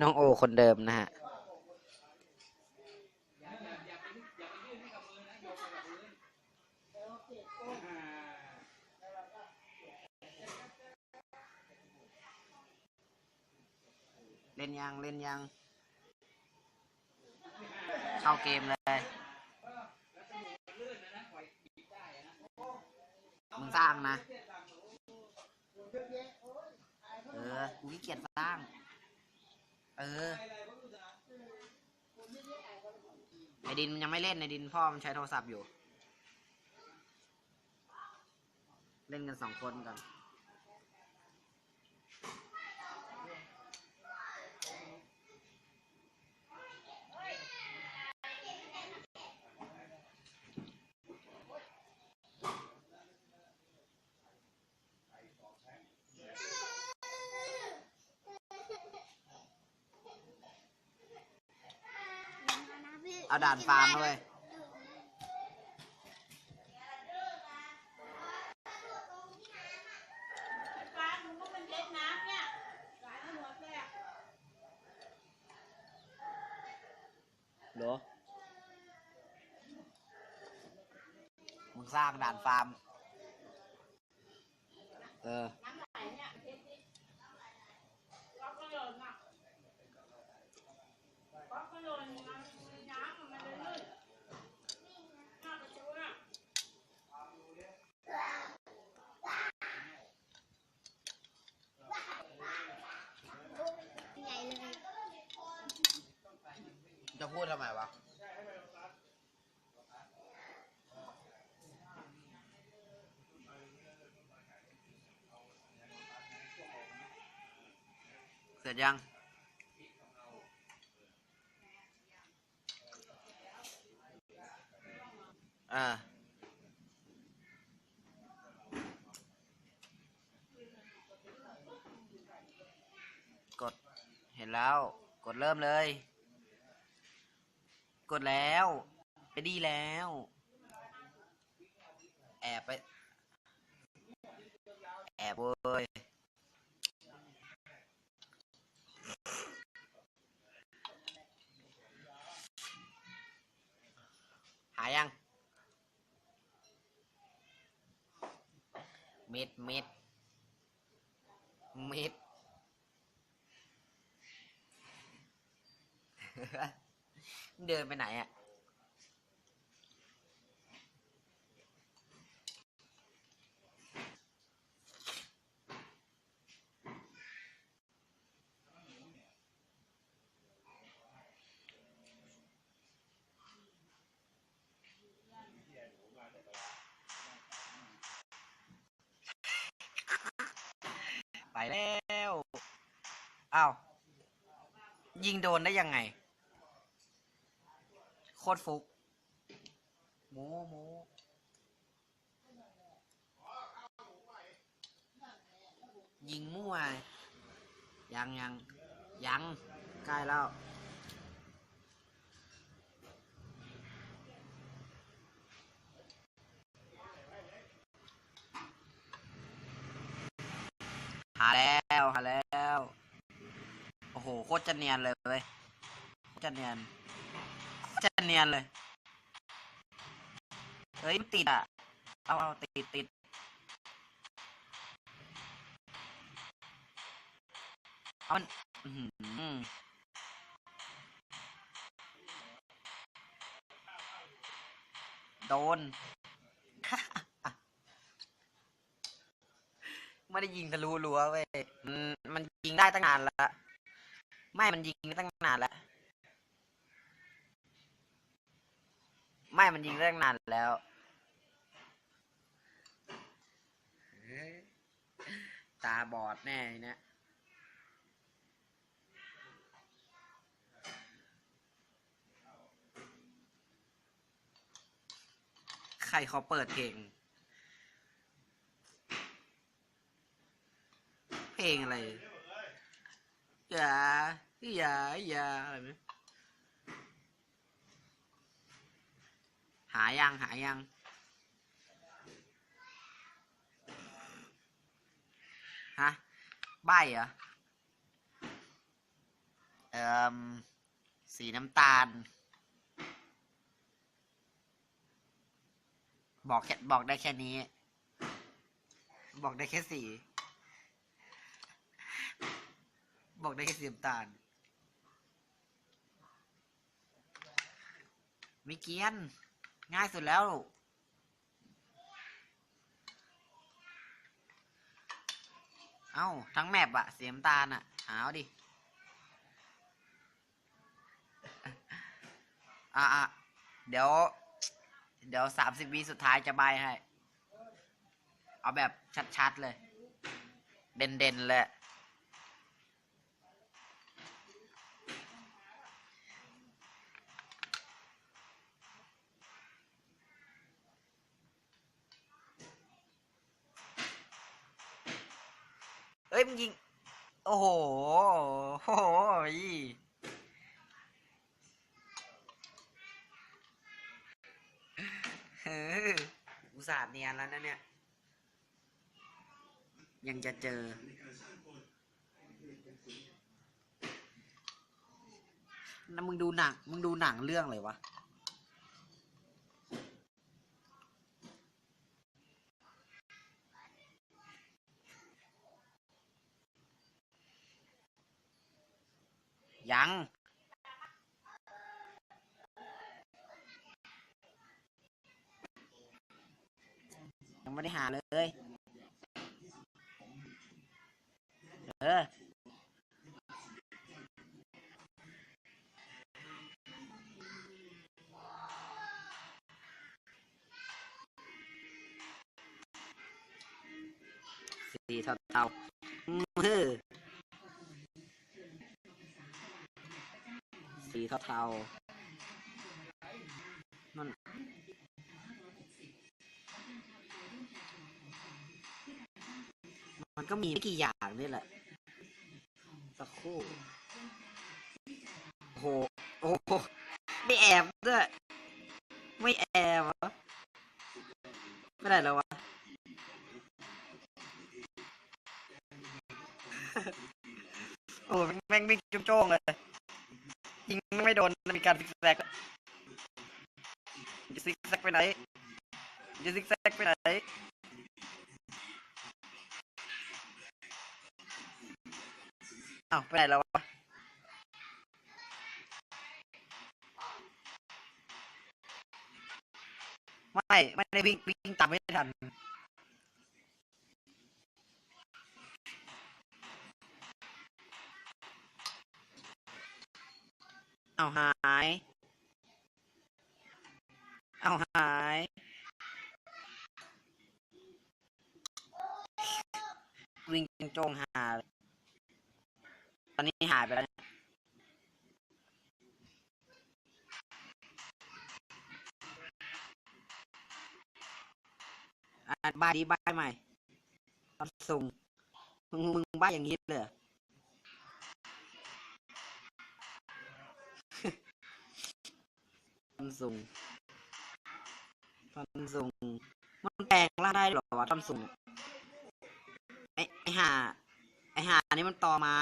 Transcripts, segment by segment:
น้องโอคนเดิมนะฮะเล่นยังเล่นยัง เข้าเกมเลยมึงสร้างนะ เออกูขี้เกียจสร้าง เออไอดินมันยังไม่เล่นไอดินพ่อมันใช้โทรศัพท์อยู่ เล่นกันสองคนก่อน เอาด่านฟาร์มเลยฟ้าหนูก็มันเย็ดน้ำเนี่ยหลายหัวแตกเหรอ มึงสร้างด่านฟาร์ม เออ น้ำไหลเนี่ยเย็ดดิก๊อกก็หล่นอะก๊อกก็หล่นน้ำน้ำมันเลยลื่นหน้าประตูน่ะ ใหญ่เลย จะพูด ทำไมวะเสร็จยังอ่ากดเห็นแล้ว กดเริ่มเลย กดแล้ว ไปดีแล้ว แอบไป แอบเว้ยหายัง เม็ดเม็ดเม็ด เดินไปไหนอะไปแล้ว อ้าว ยิงโดนได้ยังไง โคตรฟุกหมูหมูยิงมั่วยังยังยังใกล้แล้วหาแล้วหาแล้ว โอ้โห โคตรจะเนียนเลยเว้ยโคตรจะเนียน เนียนเลย เฮ้ยติดอะ เอาเอาติดติดเอามันโดน ไม่ได้ยิงทะลุรั้วเว้ย มันมันยิงได้ตั้งนานแล้ว ไม่ มันยิงได้ตั้งนานแล้ว ไม่มันยิงได้ตั้งนานแล้ว ตาบอดแน่ทีเนะใครเขาเปิดเพลง เพลงอะไร อย่า อย่า อย่า อะไรไหม หายังหายังฮะใบเหรอมสีน้ำตาล บอกแค่บอกได้แค่นี้ บอกได้แค่สีบอกได้แค่สีน้ำตาลไม่เกียน ง่ายสุดแล้ว เอ้า ทั้งแมปอะเสีน้ำตาลอะหาเอาดิ อะอะเดี๋ยว เดี๋ยวสามสิบวิสุดท้ายจะใบให้ เอาแบบชัด ๆ เลย เด่น ๆ เลย อ้ยมึงยิง โอ้โห โอ้โหยอุตส่าห์เนียนแล้วนะเนี่ย ยังจะเจอ นะมึงดูหนัง มึงดูหนังเรื่องอะไรวะ ยัง ยังไม่ได้หาเลย เออสี่เทาเทามือ สีเทาเทาๆมันมันก็มีไม่กี่อย่างนี่แหละ สักคู่โอ้โหโอ้โหไม่แอบด้วยไม่แอบเหรอไม่ได้แล้ววะโอ้แม่งวิ่จุ๊โจ้งเลย ยิงไม่โดนมีการซิกแซกจะซิกแซกไปไหนจะซิกแซกไปไหนอ้าวไปไหนแล้ววะไม่ ไม่ได้วิ่งวิ่งตามไม่ทัน เอาหาย เอาหาย วิ่งโจงหา ตอนนี้หายไปแล้วเนี่ยอะบ้ายดีบ้ายใหม่ตัดส่งมึงมึงบ้ายอย่างนี้เลย เหรอทันซุงทันซุงมันแปลงร่างได้หรอวะทันซุงไอไอห่าไอห่านี่มันต่อไม้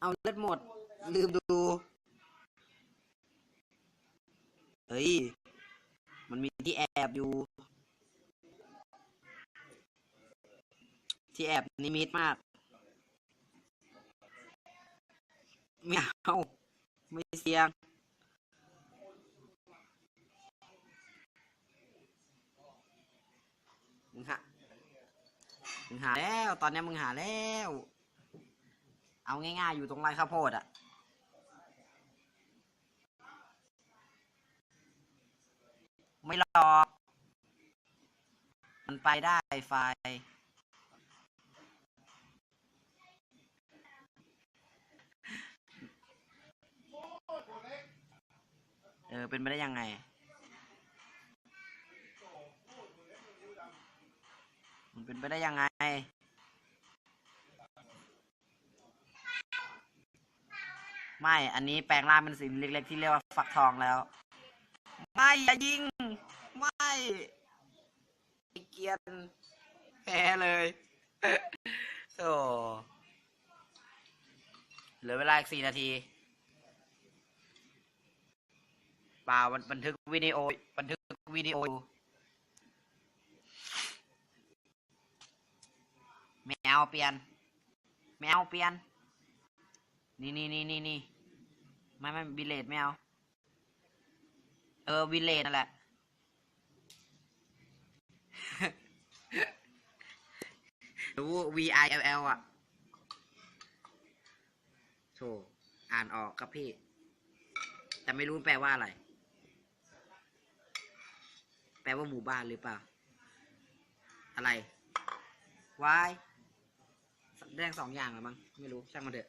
เอาเลือดหมด ลืมดูเฮ้ย มันมีที่แอบอยู่ ที่แอบนิมิตมากไม่เอาไม่เสี่ยง มึงหา มึงหาแล้ว ตอนนี้มึงหาแล้ว เอาง่ายๆอยู่ตรงไรข้าวโพดอะไม่หลอมันไปได้ไฟเออ เป็นไปได้ยังไง มันเป็นไปได้ยังไง ไม่ อันนี้แปลงร่างเป็นสิ่งเล็ก ๆ ที่เรียกว่าฝักทองแล้ว ไม่อย่ายิง ไม่เกียนแพ้เลยโอ้เหลือเวลาอีกสี่นาทีป่าวันบันทึกวิดีโอ บันทึกวิดีโอ แมวเปลี่ยน แมวเปลี่ยน นี่นี่นี่นี่นี่ไม่ไม่วิเลตไม่เอาเออวิเลตนั่นแหละ รู้ V I L L อะโธ่อ่านออกครับพี่ แต่ไม่รู้แปลว่าอะไร แปลว่าหมู่บ้านหรือเปล่า อะไรวาย แดงสองอย่างหรือมั้งไม่รู้ช่างมันเถอะ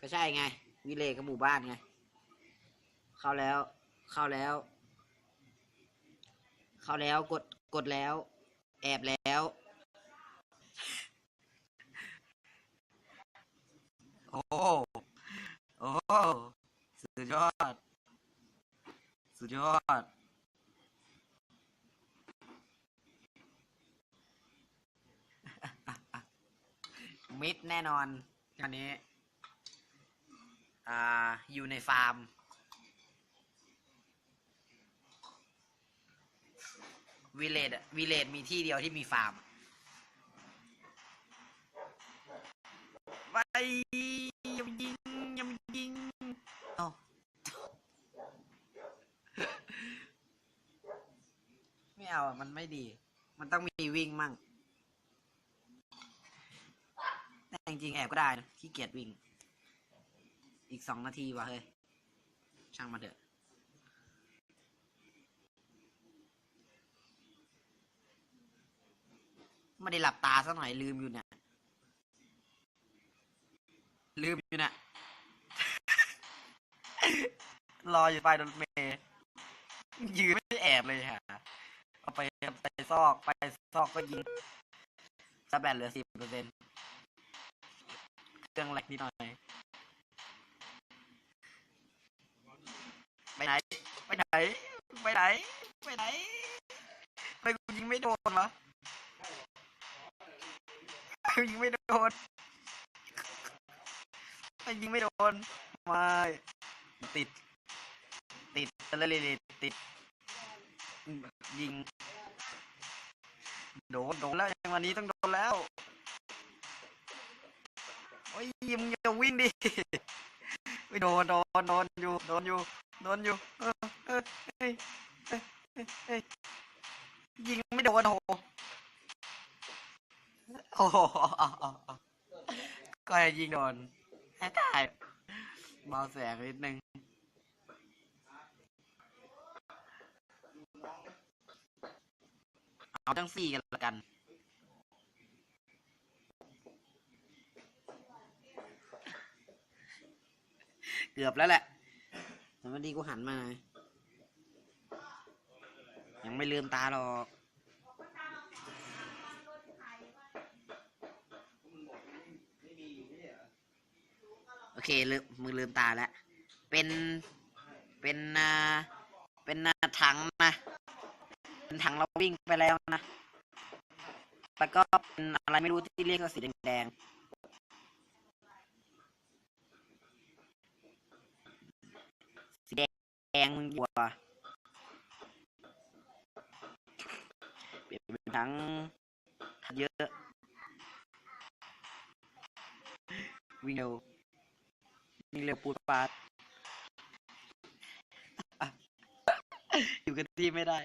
ก็ใช่ไง วิเลกับหมู่บ้านไง เข้าแล้ว เข้าแล้ว เข้าแล้วกดกดแล้ว แอบแล้ว โอ้โอ้สุดยอด สุดยอด มิดแน่นอนอันนี้อ่าอยู่ในฟาร์ม วิเลดวิเลดมีที่เดียวที่มีฟาร์มไปยำยิงยำยิงเอ้าไม่เอามันไม่ดี มันต้องมีวิ่งมั่ง แต่ จริงๆแอบก็ได้นะขี้เกียจวิ่ง อีกสองนาทีวะเฮ้ย ช่างมาเถอะไม่ได้หลับตาสักหน่อยลืมอยู่เนี่ย ลืมอยู่เนี่ย รออยู่ปลายรถเมย์ยืนไม่ได้แอบเลยฮะเอาไปไปซอกไปซอกก็ยิงสแบตเหลือสิบเปอร์เซ็นต์ เครื่องแหลกนิดหน่อยไปไหนไปไหนไปไหนไปไหนไมกูยิงไม่โดนวะยิงไม่โดนไม่ยิงไม่โดนม่ติด ติดเลยเลยติด ยิง โดนโดนแล้วยังวันนี้ต้องโดนแล้ว โอ้ยมึงอย่าวิ่งดิโดนโดนโดนอยู่โดนอยู่โดนอยู่เออเออเฮ้ยเอ้ยเอ้ยยิงไม่โดนโหโอ้โหก็ยิงโดนแค่ได้เบาแสงนิดนึงเอาทั้งสี่กันละกัน เกือบแล้วแหละแต่วันดีกูหันมา ยังไม่ลืมตาหรอกโอเคลืมมือลืมตาแล้ว เป็น เป็นอ่าเป็นอ่าถังนะ เป็นถังเราวิ่งไปแล้วนะ แล้วก็เป็นอะไรไม่รู้ที่เรียกว่าสีแดงๆสี แดงมึงอยู่อะเปลี่ยนเป็นถังเยอะ วิ่งเร็ววิ่งเร็วปูดปาดอยู่กันที่ไม่ได้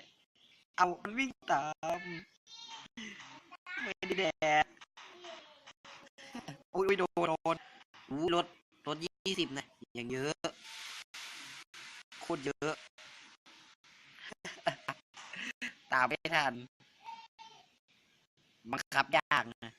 เอามันวิ่งตามไม่ได้แดกอุ้ยโดนโดนอู้รถรถยี่สิบนะอย่างเยอะ โคตรเยอะ ตามไม่ทัน บังคับยากนะ